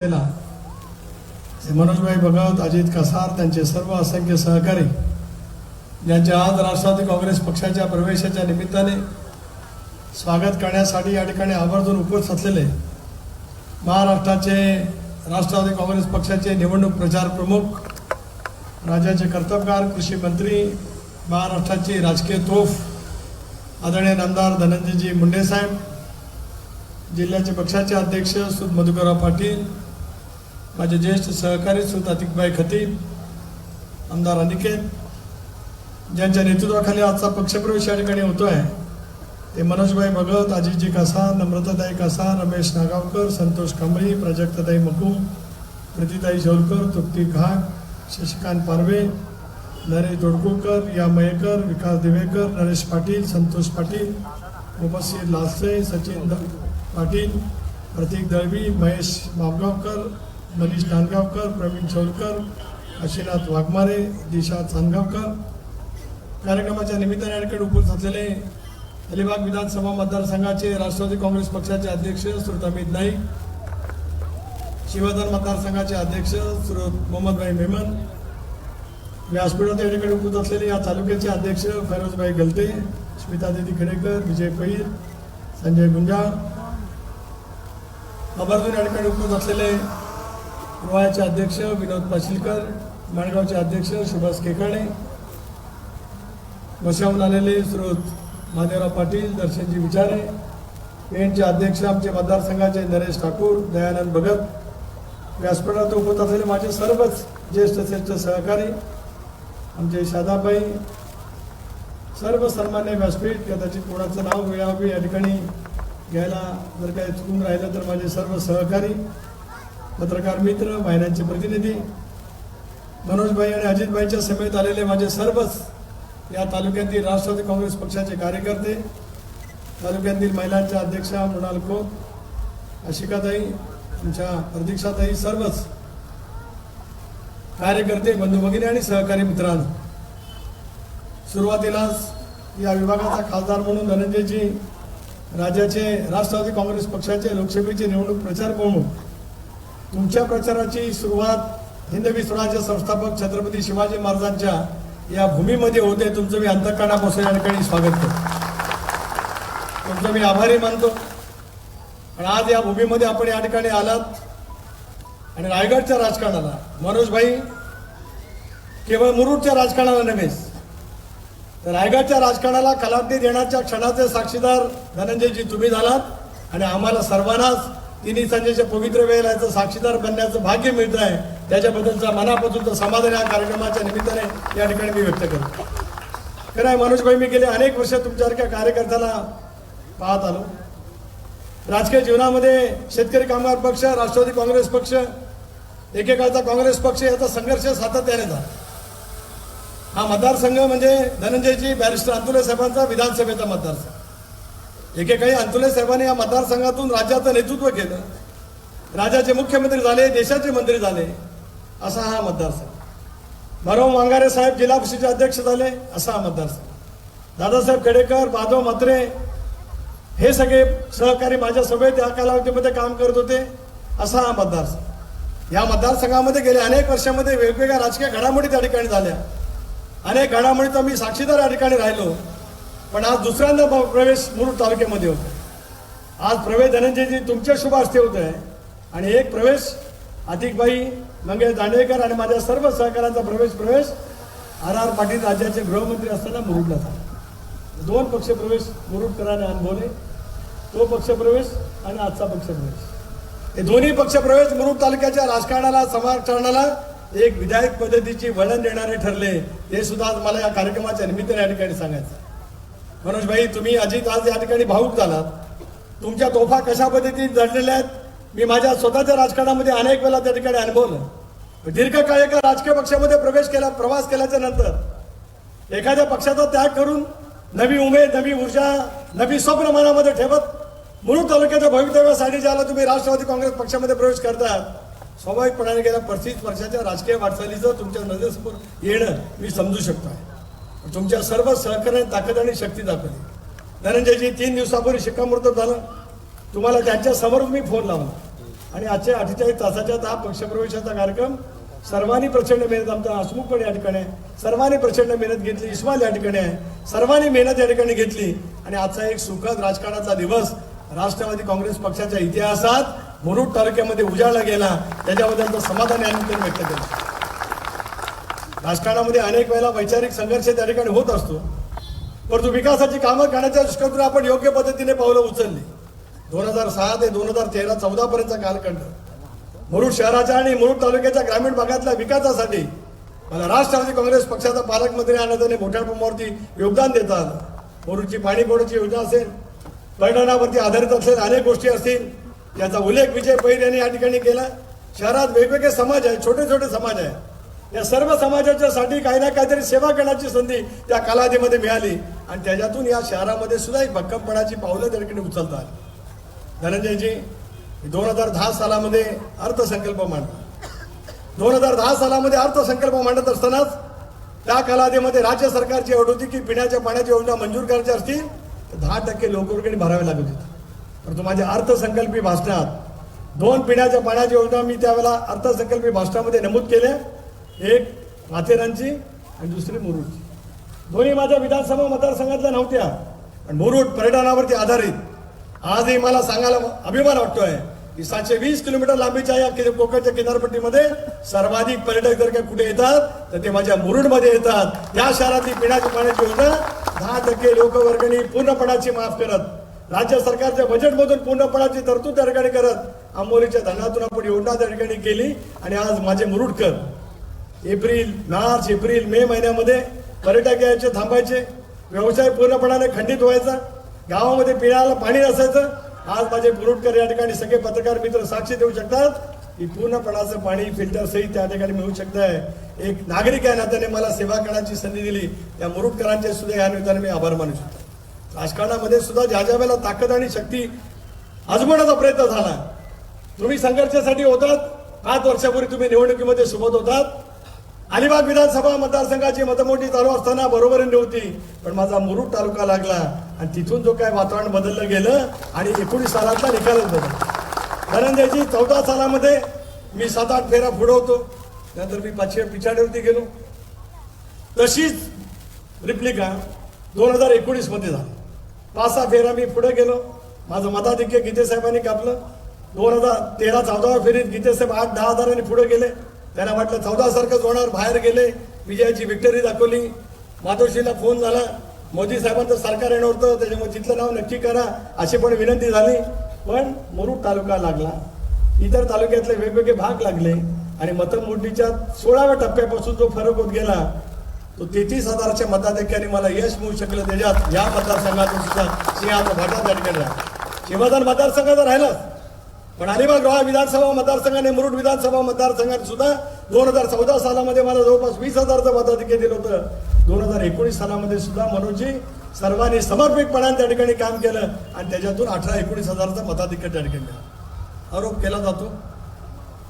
केला. मनोजभाई भगवत अजित कसार त्यांचे सर्व असंख्य सहकारी यांच्या आज राष्ट्रवादी काँग्रेस पक्षाच्या प्रवेशाच्या निमित्ताने स्वागत करण्यासाठी या ठिकाणी आवर्जून उपस्थित असलेले महाराष्ट्राचे राष्ट्रवादी काँग्रेस पक्षाचे निवडणूक प्रचार प्रमुख राज्याचे कर्तबगार कृषी मंत्री महाराष्ट्राची राजकीय तोफ आदरणीय नामदार धनंजयजी मुंडेसाहेब जिल्ह्याचे पक्षाचे अध्यक्ष सुद मधुकरराव पाटील माझे ज्येष्ठ सहकारी सुत अतिकबाई खतीब आमदार अनिकेत ज्यांच्या नेतृत्वाखाली आजचा पक्षप्रवेश या ठिकाणी होतो आहे ते मनोजभाई भगत अजितजी कासा नम्रताताई कासा रमेश नागावकर संतोष कांबळी प्राजक्ताताई मकुम प्रतिताई शोलकर तृप्ती घाग शशिकांत पारवे नरेश दोडकोकर या मयेकर विकास दिवेकर नरेश पाटील संतोष पाटील मुबसीर लासे सचिन पाटील प्रतीक दळवी महेश मावगावकर मनीष नांदगावकर प्रवीण सोलकर काशीनाथ वाघमारे दिशा चांदगावकर. कार्यक्रमाच्या निमित्ताने या उपस्थित असलेले अलिबाग विधानसभा मतदारसंघाचे राष्ट्रवादी काँग्रेस पक्षाचे अध्यक्ष श्रोत अमित नाईक शिवधन मतदारसंघाचे अध्यक्ष श्रोत मोहम्मदभाई मेमन व्यासपीठात या ठिकाणी उपस्थित असलेले या तालुक्याचे अध्यक्ष फैरोजभाई गलते स्मितादिदी खेडेकर विजय पैर संजय गुंजाळ आवर्जून या ठिकाणी उपस्थित असलेले रोहाचे अध्यक्ष विनोद पाशीलकर माणगावचे अध्यक्ष सुभाष केकाणे वशाहून आलेले स्रोत महादेवराव पाटील दर्शनजी विचारे पेणचे अध्यक्ष आमचे मतदारसंघाचे नरेश ठाकूर दयानंद भगत व्यासपीठात उपस्थित असलेले माझे सर्वच ज्येष्ठ श्रेष्ठ सहकारी आमचे शादाबाई सर्व सन्मान्य व्यासपीठ कदाचित कोणाचं नाव मिळावे या ठिकाणी घ्यायला जर काही चुकून राहिलं तर माझे सर्व सहकारी पत्रकार मित्र महिलांचे प्रतिनिधी मनोजभाई आणि अजितभाईच्या समेत आलेले माझे सर्वच या तालुक्यातील राष्ट्रवादी काँग्रेस पक्षाचे कार्यकर्ते तालुक्यातील महिलांच्या अध्यक्षा मृणाल खोत आशिकाताई आमच्या प्रतीक्षाताई सर्वच कार्यकर्ते बंधू भगिनी आणि सहकारी मित्रांनो. सुरुवातीलाच या विभागाचा खासदार म्हणून धनंजयजी राज्याचे राष्ट्रवादी काँग्रेस पक्षाचे लोकसभेचे निवडणूक प्रचार प्रमुख तुमच्या प्रचाराची सुरुवात हिंदवी स्वराज्य संस्थापक छत्रपती शिवाजी महाराजांच्या या भूमीमध्ये होते. तुमचं मी अंतकरणापासून या ठिकाणी स्वागत करतो. तुमचं मी आभारी मानतो. आणि आज या भूमीमध्ये आपण या ठिकाणी आलात आणि रायगडच्या राजकारणाला मनोजभाई केवळ मुरुडच्या राजकारणाला नव्हेच तर रायगडच्या राजकारणाला कलांती देण्याच्या क्षणाचे साक्षीदार धनंजयजी तुम्ही झालात आणि आम्हाला सर्वांनाच तिन्ही संजयच्या पवित्र वेळेला याचं साक्षीदार बनण्याचं भाग्य मिळत आहे त्याच्याबद्दलचा मनापासूनचं समाधान या कार्यक्रमाच्या निमित्ताने या ठिकाणी मी व्यक्त करतो. खरं आहे मनोजभाई मी गेले अनेक वर्ष तुमच्यासारख्या कार्यकर्त्याला पाहत आलो. राजकीय जीवनामध्ये शेतकरी कामगार पक्ष राष्ट्रवादी काँग्रेस पक्ष एकेकाळचा काँग्रेस पक्ष याचा संघर्ष सातत्याने झाला. हा मतदारसंघ म्हणजे धनंजयजी बॅरिस्टर अंतुले साहेबांचा विधानसभेचा मतदारसंघ. एकेकाळी अंतुले साहेबांनी या मतदारसंघातून राज्याचं नेतृत्व केलं. राज्याचे मुख्यमंत्री झाले देशाचे मंत्री झाले असा हा मतदारसंघ. भरव वांगारे साहेब जिल्हा परिषदेचे अध्यक्ष झाले असा हा मतदारसंघ. दादासाहेब खेडेकर माधव म्हात्रे हे सगळे सहकारी माझ्या सोबत त्या कालावधीमध्ये काम करत होते असा हा मतदारसंघ. या मतदारसंघामध्ये गेल्या अनेक वर्षामध्ये वेगवेगळ्या राजकीय घडामोडी त्या ठिकाणी झाल्या. अनेक घडामोडीचा मी साक्षीदार या ठिकाणी राहिलो. पण आज दुसऱ्यांदा प्रवेश मुरुड तालुक्यामध्ये होतो आज प्रवेश धनंजयजी तुमच्या शुभ हस्ते होत आहे आणि एक प्रवेश अतिकबाई मंगेश दांडेकर आणि माझ्या सर्व सहकाऱ्यांचा प्रवेश प्रवेश आर आर पाटील राज्याचे गृहमंत्री असताना मुरुडला झाला. दोन पक्षप्रवेश मुरुडकरांनी अनुभवले. तो पक्षप्रवेश आणि आजचा पक्षप्रवेश हे दोन्ही पक्षप्रवेश मुरुड तालुक्याच्या राजकारणाला समाजकारणाला एक विधायक पद्धतीची वळण देणारे ठरले. हे सुद्धा आज मला या कार्यक्रमाच्या निमित्ताने या ठिकाणी सांगायचं मनोजभाई तुम्ही अजित आज या ठिकाणी भाऊक झालात. तुमच्या तोफा कशा पद्धतीने जडलेल्या आहेत मी माझ्या स्वतःच्या राजकारणामध्ये अनेक वेळा त्या ठिकाणी अनुभवलं. दीर्घकाळ एका राजकीय पक्षामध्ये प्रवेश केला प्रवास केल्याच्यानंतर एखाद्या पक्षाचा त्याग करून नवी उमेद नवी ऊर्जा नवी स्वप्न मनामध्ये ठेवत मुरुड तालुक्याच्या भवितव्यासाठी ज्याला तुम्ही राष्ट्रवादी काँग्रेस पक्षामध्ये प्रवेश करता स्वाभाविकपणाने गेल्या पस्तीस वर्षाच्या राजकीय वाटचालीचं तुमच्या नजरेसमोर येणं मी समजू शकतो आहे तुमच्या सर्व सहकार्याने ताकद आणि शक्ती दाखवली. धनंजयजी तीन दिवसापूर्वी शिक्कामोर्तब झालं. तुम्हाला त्यांच्यासमोर मी फोन लावला. आणि आजच्या अठ्ठेचाळीस तासाच्या हा पक्षप्रवेशाचा कार्यक्रम सर्वांनी प्रचंड मेहनत आमचा हसमुख पण या ठिकाणी आहे. सर्वांनी प्रचंड मेहनत घेतली. इस्माल या ठिकाणी आहे. सर्वांनी मेहनत या ठिकाणी घेतली. आणि आजचा एक सुखद राजकारणाचा दिवस राष्ट्रवादी काँग्रेस पक्षाच्या इतिहासात मुरुड तालुक्यामध्ये उजाळला गेला. त्याच्याबद्दल आमचं समाधान या व्यक्त केलं. राजकारणामध्ये अनेक वेळेला वैचारिक संघर्ष त्या ठिकाणी होत असतो. परंतु विकासाची कामं करण्याच्या दृष्टीकोनातून आपण योग्य पद्धतीने पावलं उचलली. दोन हजार सहा ते दोन हजार तेरा चौदापर्यंतचा कालखंड. मुरुड शहराच्या आणि मुरुड तालुक्याच्या ग्रामीण भागातल्या विकासासाठी मला राष्ट्रवादी काँग्रेस पक्षाचा पालकमंत्री आणण्याने मोठ्या प्रमाणावरती योगदान देता आलं. मुरुडची पाणी बोर्डाची योजना असेल पर्यटनावरती आधारित असेल अनेक गोष्टी असतील याचा उल्लेख विजय पैर यांनी या ठिकाणी केला. शहरात वेगवेगळे समाज आहेत छोटे छोटे समाज आहेत. या सर्व समाजाच्या साठी काही ना काहीतरी सेवा करण्याची संधी त्या कालावधीमध्ये मिळाली. आणि त्याच्यातून या शहरामध्ये सुद्धा एक भक्कमपणाची पावलं त्याकडे उचलतात. उचलता धनंजयजी दोन हजार दहा सालामध्ये अर्थसंकल्प मांडला दोन हजार दहा सालामध्ये अर्थसंकल्प मांडत असतानाच त्या कालावधीमध्ये राज्य सरकारची अट होती की पिण्याच्या पाण्याची योजना मंजूर करायची असतील तर दहा टक्के लोकवर्गणी भरावे लागत होती. परंतु माझ्या अर्थसंकल्पी भाषणात दोन पिण्याच्या पाण्याची योजना मी त्यावेळेला अर्थसंकल्पी भाषणामध्ये नमूद केले. एक माथेरानची आणि दुसरी मुरुडची. दोन्ही माझ्या विधानसभा मतदारसंघातल्या नव्हत्या पण मुरुड पर्यटनावरती आधारित. आजही मला सांगायला अभिमान वाटतोय की सातशे वीस किलोमीटर लांबीच्या या कि- कोकणच्या किनारपट्टीमध्ये सर्वाधिक पर्यटक जर का कुठे येतात तर ते माझ्या मुरुडमध्ये येतात. या शहरातली पिण्याच्या पाण्याची योजना दहा टक्के लोकवर्गणी पूर्णपणाची माफ करत राज्य सरकारच्या बजेटमधून पूर्णपणाची तरतूद त्या ठिकाणी करत आंबोलीच्या धनातून आपण योजना त्या ठिकाणी केली आणि आज माझे मुरुडकर एप्रिल मार्च एप्रिल मे महिन्यामध्ये पर्यटक यायचे थांबायचे. व्यवसाय पूर्णपणाने खंडित व्हायचा. गावामध्ये पिण्याला पाणी नसायचं. आज माझे मुरुडकर या ठिकाणी सगळे पत्रकार मित्र साक्षी देऊ शकतात की पूर्णपणाचं पाणी फिल्टर सहित त्या ठिकाणी मिळू शकत आहे एक नागरिक या नात्याने मला सेवा करण्याची संधी दिली. त्या मुरुटकरांचे सुद्धा या निमित्ताने मी आभार मानू शकतो. राजकारणामध्ये सुद्धा ज्या ज्या वेळेला ताकद आणि शक्ती आजमावण्याचा प्रयत्न झाला तुम्ही संघर्षासाठी होतात. पाच वर्षापूर्वी तुम्ही निवडणुकीमध्ये सोबत होतात. अलिबाग विधानसभा मतदारसंघाची मतमोठी चालू असताना बरोबरीने होती पण माझा मुरुड तालुका लागला आणि तिथून जो काय वातावरण बदललं गेलं आणि एकोणीस सालातला निकालच बदल धनंजयजी चौदा सालामध्ये मी सात आठ फेरा पुढं होतो. नंतर मी पाचशे पिछाडीवरती गेलो. तशीच रिप्लिका दोन हजार एकोणीसमध्ये झाली. पाच सहा फेरा मी पुढे गेलो. माझं मताधिक्य गीतेसाहेबांनी कापलं. दोन हजार तेरा चौदाव्या फेरीत गीतेसाहेब आठ दहा हजारांनी पुढे गेले. त्यांना वाटलं चौदा सारखंच होणार बाहेर गेले. विजयाची विक्टरी दाखवली. मातोश्रीला फोन झाला. मोदी साहेबांचं सरकार येणार होतं त्याच्यामुळे तिथलं नाव नक्की करा अशी पण विनंती झाली. पण मुरुड तालुका लागला. इतर तालुक्यातले वेगवेगळे भाग लागले. आणि मतमोडणीच्या सोळाव्या टप्प्यापासून जो फरक होत गेला तो तेहतीस हजारच्या मताधिक्याने मला यश मिळू शकलं त्याच्यात. या मतदारसंघातून सुद्धा सिंहाचा भाटा त्या ठिकाणी राहिला शिवाधान राहिलाच. पण अलिबाग रोहा विधानसभा मतदारसंघाने मुरुड विधानसभा मतदारसंघात सुद्धा दोन हजार चौदा सालामध्ये मला जवळपास वीस हजारचं मताधिक्य दिलं होतं. दोन हजार एकोणीस सालामध्ये सुद्धा मनोजी सर्वांनी समर्पितपणाने त्या ठिकाणी काम केलं आणि त्याच्यातून अठरा एकोणीस हजारचं मताधिक्य त्या ठिकाणी मिळालं. आरोप केला जातो.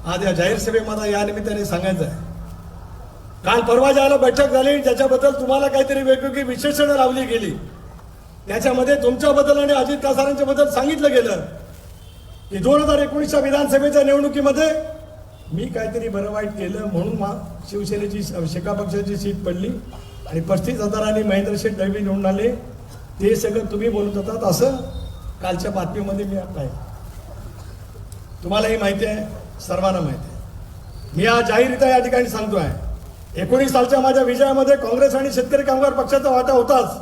आज या जाहीर सभेमध्ये मला या निमित्ताने सांगायचं आहे. काल परवा ज्याला बैठक झाली त्याच्याबद्दल तुम्हाला काहीतरी वेगवेगळी विशेषणं लावली गेली. त्याच्यामध्ये तुमच्याबद्दल आणि अजित कासारांच्या बद्दल सांगितलं गेलं. की दोन हजार एकोणीसच्या विधानसभेच्या निवडणुकीमध्ये मी काहीतरी बरं वाईट केलं म्हणून मा शिवसेनेची शेका पक्षाची सीट पडली. आणि पस्तीस हजारांनी महेंद्र शेठ दळवी निवडून आले. ते सगळं तुम्ही बोलत होतात असं कालच्या बातमीमध्ये मी पाहिलं तुम्हालाही माहिती आहे सर्वांना माहिती आहे. मी आज जाहीरित्या या ठिकाणी सांगतो आहे एकोणीस सालच्या माझ्या विजयामध्ये काँग्रेस आणि शेतकरी कामगार पक्षाचा वाटा होताच.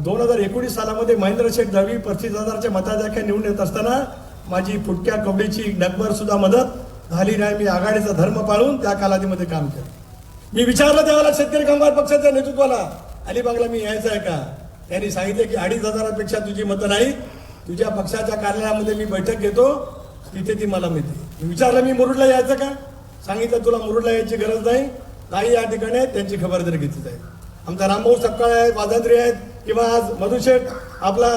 दोन हजार एकोणीस सालामध्ये महेंद्र शेख दळवी पस्तीस हजारच्या मताधिक्या निवडून येत असताना माझी फुटक्या कवडीची नकभर सुद्धा मदत झाली नाही. मी आघाडीचा धर्म पाळून त्या कालावधीमध्ये काम केलं. मी विचारलं त्यावेळेला शेतकरी कामगार पक्षाच्या नेतृत्वाला अलिबागला मी यायचं आहे का? त्यांनी सांगितलं की अडीच हजारापेक्षा तुझी मतं नाही. तुझ्या पक्षाच्या कार्यालयामध्ये मी बैठक घेतो. तिथे ती मला मिळते. मी विचारलं मी मुरुडला यायचं का? सांगितलं तुला मुरुडला यायची गरज नाही. काही या ठिकाणी आहेत त्यांची खबरदारी घेतली जाईल. आमचा रामभाऊ सकाळ आहे वादांद्री आहेत. किंवा आज मधुशेठ आपला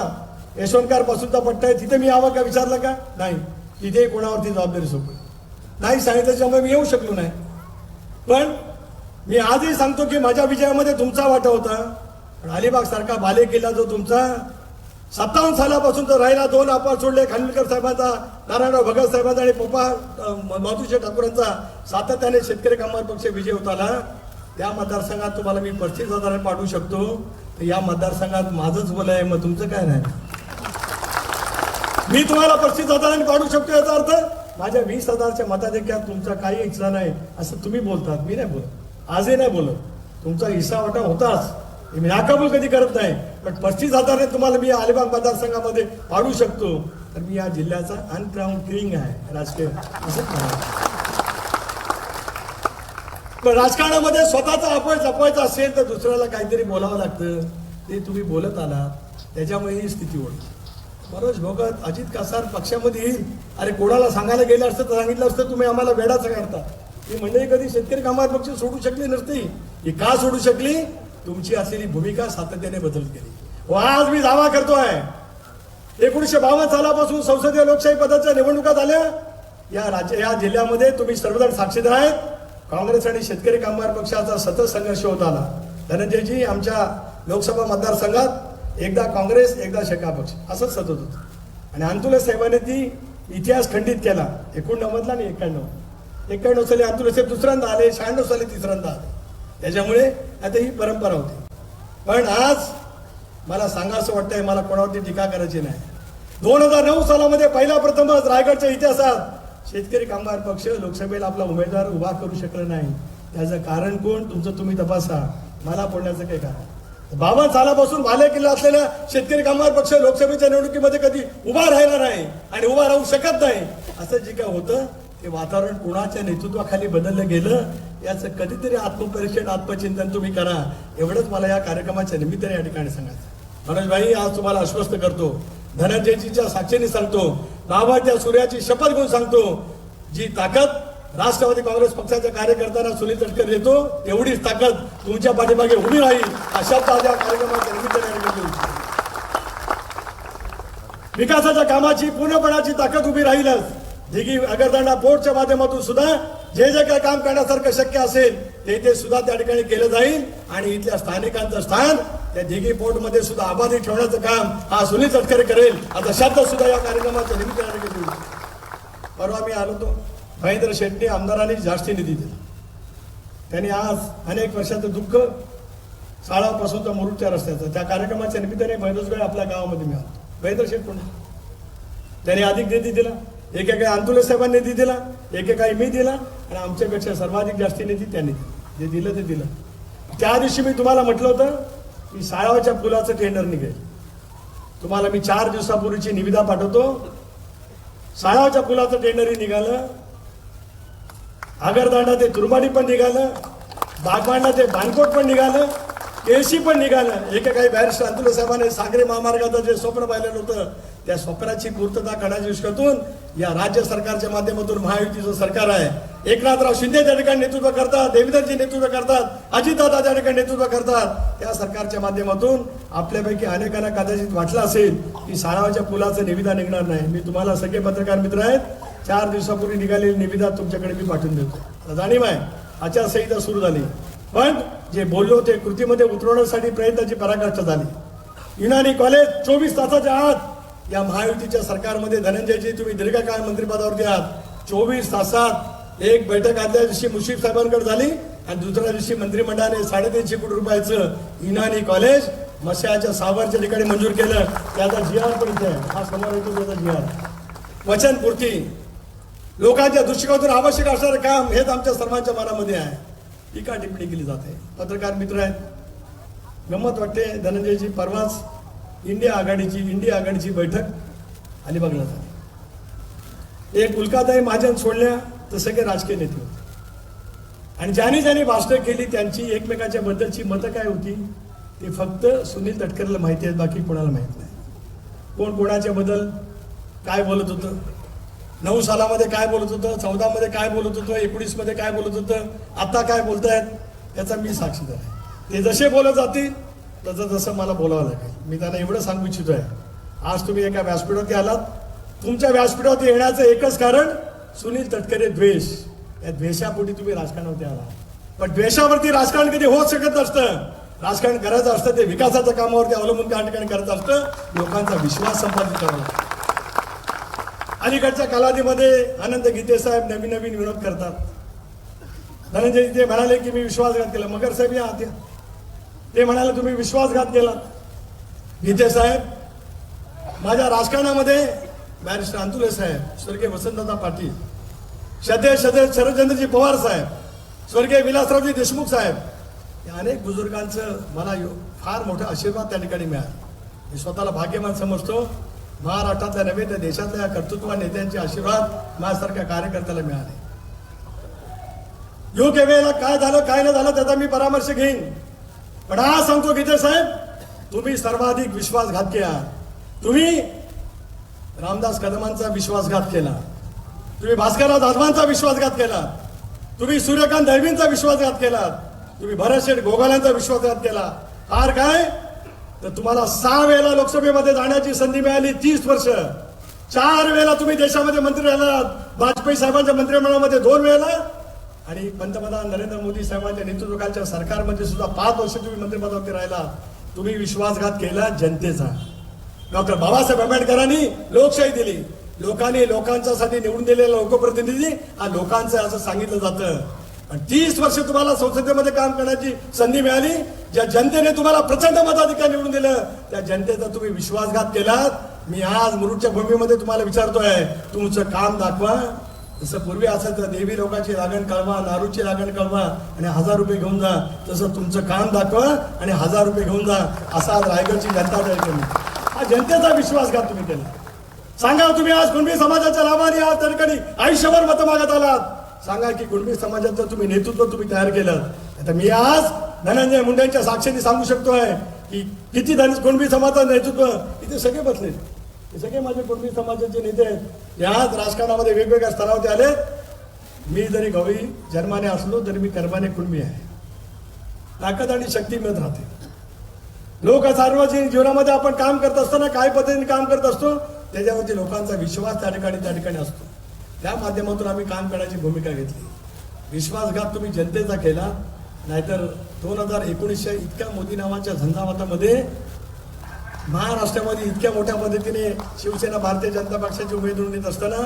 यशवंतकार पासूनचा पट्टा आहे तिथे मी यावं का विचारलं का? नाही. तिथे कोणावरती जबाबदारी सोपली नाही सांगितलं त्याच्यामुळे मी येऊ शकलो नाही. पण मी आजही सांगतो की माझ्या विजयामध्ये तुमचा वाटा होता. पण अलिबाग सारखा बाले किल्ला जो तुमचा सत्तावन्न सालापासून तर राहिला. दोन अपवाद सोडले. खानविलकर साहेबांचा नारायणराव भगत साहेबांचा आणि पप्पा माधुशे ठाकूरांचा सातत्याने शेतकरी कामगार पक्ष विजय होत आला त्या मतदारसंघात तुम्हाला मी पस्तीस हजार पाठवू शकतो. तर या मतदारसंघात माझंच बोल आहे मग तुमचं काय नाही? मी तुम्हाला पस्तीस हजारांनी पाडू शकतो याचा अर्थ माझ्या वीस हजारच्या मताधिक्यात तुमचा काही हिस्सा नाही असं तुम्ही बोलतात मी नाही बोलत. आजही नाही बोलत. तुमचा हिस्सा वाटा होताच. मी नाकाबूल कधी करत नाही पण पस्तीस हजारने तुम्हाला मी अलिबाग मतदारसंघामध्ये पाडू शकतो. तर मी या जिल्ह्याचा अनक्राऊंड किंग आहे राजकीय. असंच राजकारणामध्ये स्वतःचा अपय जपवायचा असेल तर दुसऱ्याला काहीतरी बोलावं लागतं. ते तुम्ही बोलत आलात. त्याच्यामुळे ही स्थिती ओढली मनोज भोगत अजित कासार पक्षामध्ये येईल. अरे कोणाला सांगायला गेलं असतं तर सांगितलं असतं तुम्ही आम्हाला वेडाचं काढता. ही मंडळी कधी शेतकरी कामगार पक्ष सोडू शकली नसती. ही का सोडू शकली? तुमची असलेली भूमिका सातत्याने बदलत गेली व आज मी दावा करतोय एकोणीसशे बावन्न सालापासून संसदीय लोकशाही पदाच्या निवडणुका झाल्या. या राज्य या जिल्ह्यामध्ये तुम्ही सर्वजण साक्षीदार आहेत. काँग्रेस आणि शेतकरी कामगार पक्षाचा सतत संघर्ष होत आला. धनंजयजी आमच्या लोकसभा मतदारसंघात एकदा काँग्रेस एकदा शेका पक्ष. असंच सतत होतं. आणि अंतुले साहेबांनी ती इतिहास खंडित केला. एकोणनव्वदला आणि एक्क्याण्णव एक्क्याण्णव साली अंतुले साहेब दुसऱ्यांदा आले शहाण्णव साली तिसऱ्यांदा आले. त्याच्यामुळे आता ही परंपरा होती. पण आज मला सांगा असं वाटतंय मला कोणावरती टीका करायची नाही. दोन हजार नऊ सालामध्ये पहिला प्रथमच रायगडच्या इतिहासात शेतकरी कामगार पक्ष लोकसभेला आपला उमेदवार उभा करू शकला नाही. त्याचं कारण कोण? तुमचं तुम्ही तपासा. मला बोलण्याचं काही कारण बावन सालापासून भाले किल्ला असलेला शेतकरी कामगार पक्ष लोकसभेच्या निवडणुकीमध्ये कधी उभा राहिला नाही आणि उभा राहू शकत नाही. असं जे काय होतं ते वातावरण कुणाच्या नेतृत्वाखाली बदललं गेलं याचं कधीतरी आत्मपरीक्षण आत्मचिंतन तुम्ही करा. एवढंच मला या कार्यक्रमाच्या निमित्ताने या ठिकाणी सांगायचं मनोज भाई आज तुम्हाला आश्वस्त करतो. धनंजयजीच्या साक्षीने सांगतो लाभाच्या सूर्याची शपथ घेऊन सांगतो जी ताकद राष्ट्रवादी काँग्रेस पक्षाच्या कार्यकर्त्यांना सुनील तटकर देतो तेवढीच ताकद तुमच्या पाठीमागे उभी राहील अशा ताज्या या कार्यक्रमाच्या विकासाच्या कामाची पूर्णपणाची ताकद उभी राहीलच. दिगी अगरदांडा बोर्डच्या माध्यमातून सुद्धा जे जे काही काम करण्यासारखं शक्य असेल ते ते सुद्धा त्या ठिकाणी केलं जाईल. आणि इथल्या स्थानिकांचं स्थान त्या दिघी पोर्टमध्ये सुद्धा आबादी ठेवण्याचं काम हा सुनील तटकरे करेल. आता शब्द सुद्धा या कार्यक्रमाच्या निमित्ताने केले. परवा मी आलो तो महेंद्र शेट्टी आमदारांनी जास्ती निधी दिला. त्यांनी आज अनेक वर्षाचं दुःख शाळापासूनचा मुरुडच्या रस्त्याचं. त्या कार्यक्रमाच्या निमित्ताने महेंद्रजगड आपल्या गावामध्ये मिळाला महेंद्र शेठ कोण त्यांनी अधिक निधी दिला. एकेका अंतुले साहेबांनी निधी दिला. एकेकाळी मी दिला. आणि आमच्यापेक्षा सर्वाधिक जास्ती निधी त्यांनी दिला. जे दिलं ते दिलं. त्या दिवशी मी तुम्हाला म्हटलं होतं की शाळाच्या पुलाचं टेंडर निघेल. तुम्हाला मी चार दिवसापूर्वीची निविदा पाठवतो. शाळाच्या पुलाचं टेंडरही निघालं. आगरदांडा ते तुरबाडी पण निघालं. बागमांडा ते बानकोट पण निघालं. एसी पण निघालं. एके काही बाहेर अंतुले साहेबांनी सागरी महामार्गाचं जे स्वप्न पाहिलेलं होतं त्या स्वप्नाची पूर्तता करण्याच्या दृष्टीतून या राज्य सरकारच्या माध्यमातून महायुतीचं सरकार आहे. एकनाथराव शिंदे त्या ठिकाणी नेतृत्व करतात देवेंद्रजी नेतृत्व करतात अजितदादा त्या ठिकाणी नेतृत्व करतात. त्या सरकारच्या माध्यमातून आपल्यापैकी अनेकांना कदाचित वाटलं असेल की शाळाच्या पुलाचं निविदा निघणार नाही. मी तुम्हाला सगळे पत्रकार मित्र आहेत. चार दिवसापूर्वी निघालेली निविदा तुमच्याकडे मी पाठवून देतो. जाणीव आहे. आचारसंहिता सुरू झाली. पण जे बोललो ते कृतीमध्ये उतरवण्यासाठी प्रयत्नाची पराकाष्ठा झाली. युनानी कॉलेज चोवीस तासाच्या आत या महायुतीच्या सरकारमध्ये धनंजयजी तुम्ही दीर्घकाळ मंत्रिपदावरती आहात चोवीस तासात एक बैठक आदल्या दिवशी मुशीफ साहेबांकडे झाली आणि दुसऱ्या दिवशी मंत्रिमंडळाने साडेतीनशे कोटी रुपयाचं युनानी कॉलेज मशाच्या सावरच्या ठिकाणी मंजूर केलं. त्याचा जिहार पर्यंत आहे. हा समोर येतो त्याचा जिहार वचनपूर्ती. लोकांच्या दृष्टिकोनातून आवश्यक असणारं काम हेच आमच्या सर्वांच्या मनामध्ये आहे. टीका टिप्पणी केली जाते पत्रकार मित्र आहेत. गंमत वाटते धनंजयची परवाच इंडिया आघाडीची इंडिया आघाडीची बैठक अलिबागला झाली. एक उल्काताई महाजन सोडल्या तर सगळे राजकीय नेते होते. आणि ज्यांनी ज्यांनी भाषणं केली त्यांची एकमेकांच्या बद्दलची मतं काय होती ते फक्त सुनील तटकरला माहिती आहेत बाकी कोणाला माहीत नाही. कोण कोणाच्या बद्दल काय बोलत होतं नऊ सालामध्ये काय बोलत होतं चौदामध्ये काय बोलत होतं एकोणीसमध्ये काय बोलत होतं आता काय बोलतायत याचा मी साक्षीदार आहे ते जसे बोलत जातील तसं तसं मला बोलावं लागेल. मी त्यांना एवढं सांगू इच्छितो आहे आज तुम्ही एका व्यासपीठावरती आलात. तुमच्या व्यासपीठावरती येण्याचं एकच कारण सुनील तटकरे द्वेष. या द्वेषापोटी तुम्ही राजकारणावरती आला. पण द्वेषावरती राजकारण कधी होत शकत नसतं. राजकारण करायचं असतं ते विकासाच्या कामावरती अवलंबून त्या ठिकाणी करायचं असतं. लोकांचा विश्वास संपादित करावा अलीकडच्या कालावधीमध्ये अनंत गीते साहेब नवीन नवीन विरोध करतात. धनंजय ते म्हणाले की मी विश्वासघात केला. मगर साहेब या आत्या ते म्हणाले तुम्ही विश्वासघात केला गीते साहेब माझ्या राजकारणामध्ये बॅरिस्टर अंतुले साहेब स्वर्गीय वसंतदादा पाटील श्रद्धेय श्रद्धेय शरदचंद्रजी पवार साहेब स्वर्गीय विलासरावजी देशमुख साहेब या अनेक बुजुर्गांचं मला यो- फार मोठा आशीर्वाद त्या ठिकाणी मिळाला. मी स्वतःला भाग्यमान समजतो. महाराष्ट्रातल्या नव्हे तर देशातल्या या नेत्यांचे आशीर्वाद माझ्यासारख्या कार्यकर्त्याला मिळाले. योग्य वेळेला काय झालं काय नाही झालं त्याचा मी परामर्श घेईन. पण हा सांगतो गीते साहेब तुम्ही सर्वाधिक विश्वासघात केला. तुम्ही रामदास कदमांचा विश्वासघात केला. तुम्ही भास्करराव जाधवांचा विश्वासघात केला. तुम्ही सूर्यकांत दळवींचा विश्वासघात केला. तुम्ही भरतशेठ गोगाल्यांचा विश्वासघात केला. फार काय? तर तुम्हाला सहा वेळेला लोकसभेमध्ये जाण्याची संधी मिळाली तीस वर्ष. चार वेळेला तुम्ही देशामध्ये मंत्री राहिलात वाजपेयी साहेबांच्या मंत्रिमंडळामध्ये दोन वेळेला. आणि पंतप्रधान नरेंद्र मोदी साहेबांच्या नेतृत्वाखालच्या सरकारमध्ये सुद्धा पाच वर्ष तुम्ही मंत्रिपदावरती राहिला. तुम्ही विश्वासघात केला जनतेचा. डॉक्टर बाबासाहेब आंबेडकरांनी लोकशाही दिली. लोकांनी लोकांच्यासाठी निवडून दिलेला लोकप्रतिनिधी हा लोकांचं असं सांगितलं जातं. आणि तीस वर्ष तुम्हाला संसदेमध्ये काम करण्याची संधी मिळाली. ज्या जनतेने तुम्हाला प्रचंड मताधिकार निवडून दिलं त्या जनतेचा तुम्ही विश्वासघात केलात. मी आज मुरुडच्या भूमीमध्ये तुम्हाला विचारतोय तुमचं काम दाखवा. जसं पूर्वी असायचं देवी लोकांची लागण कळवा नारूची लागण कळवा आणि हजार रुपये घेऊन जा. तसं तुमचं काम दाखवा आणि हजार रुपये घेऊन जा. असा आज रायगडची जनता तयार हा जनतेचा विश्वासघात तुम्ही केला. सांगा तुम्ही आज कुणबी समाजाच्या लाभाने आज त्या ठिकाणी आयुष्यभर मत मागत आलात? सांगा की कुणबी समाजाचं तुम्ही नेतृत्व तुम्ही तयार केलं आता मी आज धनंजय मुंडेंच्या साक्षीने सांगू शकतोय की किती धन कुणबी समाजाचं नेतृत्व इथे सगळे बसले. हे सगळे माझे कुणबी समाजाचे नेते आहेत. याच राजकारणामध्ये वेगवेगळ्या स्तरावरती आले. मी जरी गवी जन्माने असलो तरी मी कर्माने कुणबी आहे. ताकद आणि शक्ती मिळत राहते. लोक सार्वजनिक जीवनामध्ये आपण काम करत असताना काय पद्धतीने काम करत असतो त्याच्यावरती लोकांचा विश्वास त्या ठिकाणी त्या ठिकाणी असतो. त्या माध्यमातून आम्ही काम करण्याची भूमिका घेतली. विश्वासघात तुम्ही जनतेचा केला नाहीतर दोन हजार एकोणीसच्या इतक्या मोदी नावाच्या झंझावातामध्ये महाराष्ट्रामध्ये इतक्या मोठ्या पद्धतीने शिवसेना भारतीय जनता पक्षाची उमेदवार देत असताना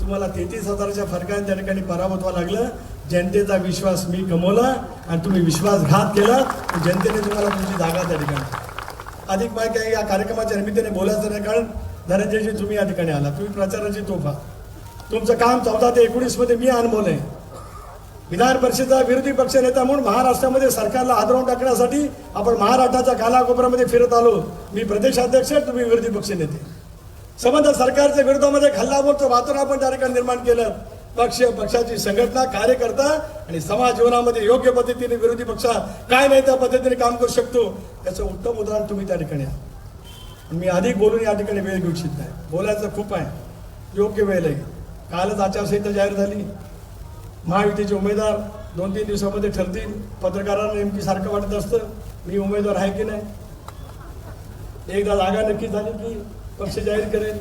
तुम्हाला तेहतीस हजाराच्या फरकाने त्या ठिकाणी पराभूत व्हावं लागलं. जनतेचा विश्वास मी कमवला आणि तुम्ही विश्वासघात केला. जनतेने तुम्हाला तुमची जागा त्या ठिकाणी अधिक माहिती आहे या कार्यक्रमाच्या निमित्ताने बोलायचं नाही कारण धनंजयजी तुम्ही या ठिकाणी आला. तुम्ही प्रचाराची तोफा तुमचं काम चौदा ते एकोणीसमध्ये मी अनुभवलंय. विधान परिषदेचा विरोधी पक्ष नेता म्हणून महाराष्ट्रामध्ये सरकारला हादरवून टाकण्यासाठी आपण महाराष्ट्राच्या कानाकोपऱ्यामध्ये फिरत आलो. मी प्रदेशाध्यक्ष तुम्ही विरोधी पक्ष नेते. संबंध सरकारच्या विरोधामध्ये खल्लाबोलचं वातावरण आपण त्या ठिकाणी निर्माण केलं. पक्ष पक्षाची संघटना कार्यकर्ता आणि समाज जीवनामध्ये योग्य पद्धतीने विरोधी पक्ष काय नाही त्या पद्धतीने काम करू शकतो याचं उत्तम उदाहरण तुम्ही त्या ठिकाणी मी अधिक बोलून या ठिकाणी वेळ घेऊ इच्छित नाही. बोलायचं खूप आहे. योग्य वेळ आहे. कालच आचारसंहिता जाहीर झाली. महायुतीचे उमेदवार दोन तीन दिवसामध्ये ठरतील. पत्रकारांना नेमकी सारखं वाटत असतं मी उमेदवार आहे की नाही. एकदा जागा नक्की झाली की पक्ष जाहीर करेल.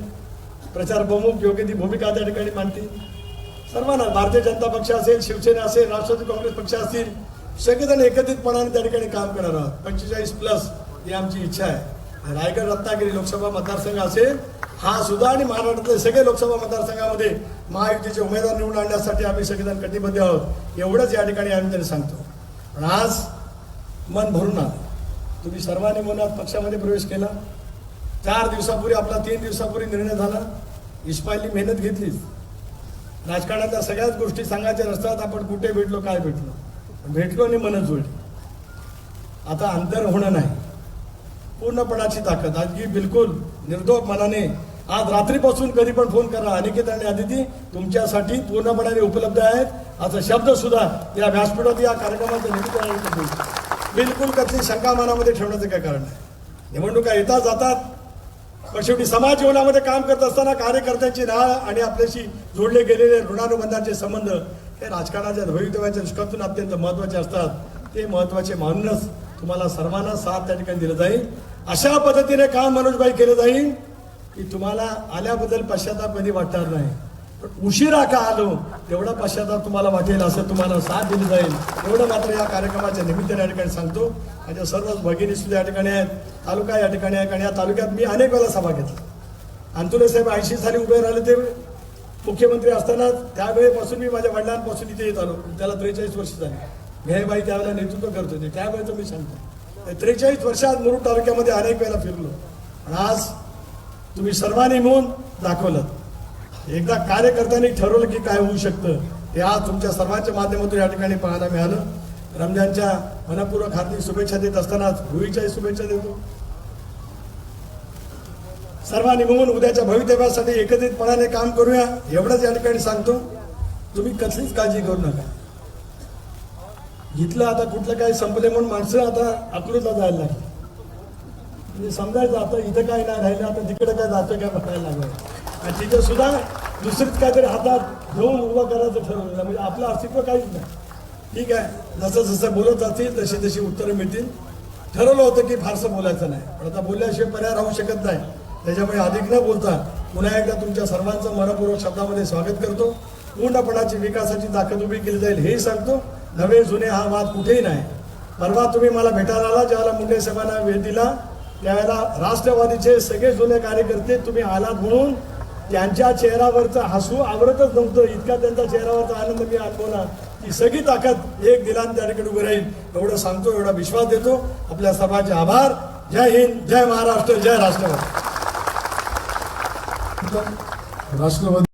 प्रचार प्रमुख योग्य ती भूमिका त्या ठिकाणी मांडतील. सर्वांना भारतीय जनता पक्ष असेल शिवसेना असेल राष्ट्रवादी काँग्रेस पक्ष असतील सगळेजण एकत्रितपणाने त्या ठिकाणी काम करणार आहोत. पंचेचाळीस प्लस ही आमची इच्छा आहे. रायगड रत्नागिरी लोकसभा मतदारसंघ असेल हा सुद्धा आणि महाराष्ट्रातले सगळे लोकसभा मतदारसंघामध्ये महायुतीचे उमेदवार निवडून आणण्यासाठी आम्ही सगळेजण कटिबद्ध आहोत. एवढंच या ठिकाणी आम्ही त्यांनी सांगतो. पण आज मन भरून आलं. तुम्ही सर्वांनी मनात पक्षामध्ये प्रवेश केला. चार दिवसापूर्वी आपला तीन दिवसापूर्वी निर्णय झाला. इस्माईलनी मेहनत घेतलीच. राजकारणातल्या सगळ्याच गोष्टी सांगायच्या नसतात आपण कुठे भेटलो काय भेटलो. भेटलो आणि मनच जोडली. आता अंतर होणं नाही. पूर्णपणाची ताकद. आजगी बिलकुल निर्दोष मनाने आज रात्रीपासून कधी पण फोन करा. अनिकेत आणि अदिती तुमच्यासाठी पूर्णपणाने उपलब्ध आहेत. असा शब्द सुद्धा या व्यासपीठात या कार्यक्रमाचं निमित्ताने बिलकुल कसली शंका मनामध्ये ठेवण्याचं काय कारण नाही. निवडणुका येतात जातात. पण शेवटी समाज जीवनामध्ये काम करत असताना कार्यकर्त्यांची नाळ आणि आपल्याशी जोडले गेलेले ऋणानुबंधाचे संबंध हे राजकारणाच्या भवितव्याच्या दृष्टीतून अत्यंत महत्त्वाचे असतात. ते महत्त्वाचे मानूनच तुम्हाला सर्वांना साथ त्या ठिकाणी दिलं जाईल. अशा पद्धतीने काम मनोजबाई केलं जाईल की तुम्हाला आल्याबद्दल पश्चाताप कधी वाटणार नाही. पण उशिरा का आलो तेवढा पश्चाताप तुम्हाला वाटेल असं तुम्हाला साथ दिली जाईल. एवढं मात्र या कार्यक्रमाच्या निमित्ताने या ठिकाणी सांगतो. माझ्या सर्वच भगिनी सुद्धा या ठिकाणी आहेत तालुका या ठिकाणी आहे आणि या तालुक्यात मी अनेक वेळा सभा घेतली अंतुले साहेब ऐंशी साली उभे राहिले ते मुख्यमंत्री असताना त्यावेळेपासून मी माझ्या वडिलांपासून इथे येत आलो. त्याला त्रेचाळीस वर्ष झाली. घ्यायबाई त्यावेळेला नेतृत्व करत होते. त्यावेळेचं मी सांगतो त्रेचाळीस वर्षात मुरुड तालुक्यामध्ये अनेक वेळेला फिरलो. पण आज तुम्ही सर्वांनी मिळून दाखवलं. एकदा कार्यकर्त्यांनी ठरवलं की काय होऊ शकतं हे आज तुमच्या सर्वांच्या माध्यमातून या ठिकाणी पाहायला मिळालं. रमजानच्या मनपूर्वक हार्दिक शुभेच्छा देत असतानाच भुईच्याही शुभेच्छा देतो. सर्वांनी मिळून उद्याच्या भवितव्यासाठी एकत्रितपणाने काम करूया एवढंच या ठिकाणी सांगतो. तुम्ही कसलीच काळजी करू नका. इथलं आता कुठलं काही संपले म्हणून माणसं आता अकलूजला जायला लागली. म्हणजे समजायचं आता इथं काय नाही राहिलं आता तिकडं काय जातं काय बघायला लागलं. आणि तिथं सुद्धा दुसरीच काहीतरी हातात घेऊन उभं करायचं ठरवलं. म्हणजे आपलं अस्तित्व काहीच नाही. ठीक आहे जसं जसं बोलत जातील तशी तशी उत्तरं मिळतील. ठरवलं होतं की फारसं बोलायचं नाही. पण आता बोलल्याशिवाय पर्याय राहू शकत नाही. त्याच्यामुळे अधिक न बोलता पुन्हा एकदा तुमच्या सर्वांचं मनपूर्वक शब्दामध्ये स्वागत करतो. पूर्णपणाची विकासाची ताकद उभी केली जाईल हेही सांगतो. नवे जुने हा वाद कुठेही नाही. परवा तुम्ही मला भेटायला आला ज्यावेळेला मुंडे साहेबांना वेळ दिला त्यावेळेला राष्ट्रवादीचे सगळे जुने कार्यकर्ते तुम्ही आलात म्हणून त्यांच्या चेहऱ्यावरचं हसू आवरतच नव्हतं. इतका त्यांचा चेहऱ्यावरचा आनंद मी अनुभवला की सगळी ताकद एक दिलान त्याकडे उभी राहील. एवढं सांगतो एवढा विश्वास देतो. आपल्या सर्वांचे आभार. जय हिंद जय महाराष्ट्र जय राष्ट्रवादी. राष्ट्रवादी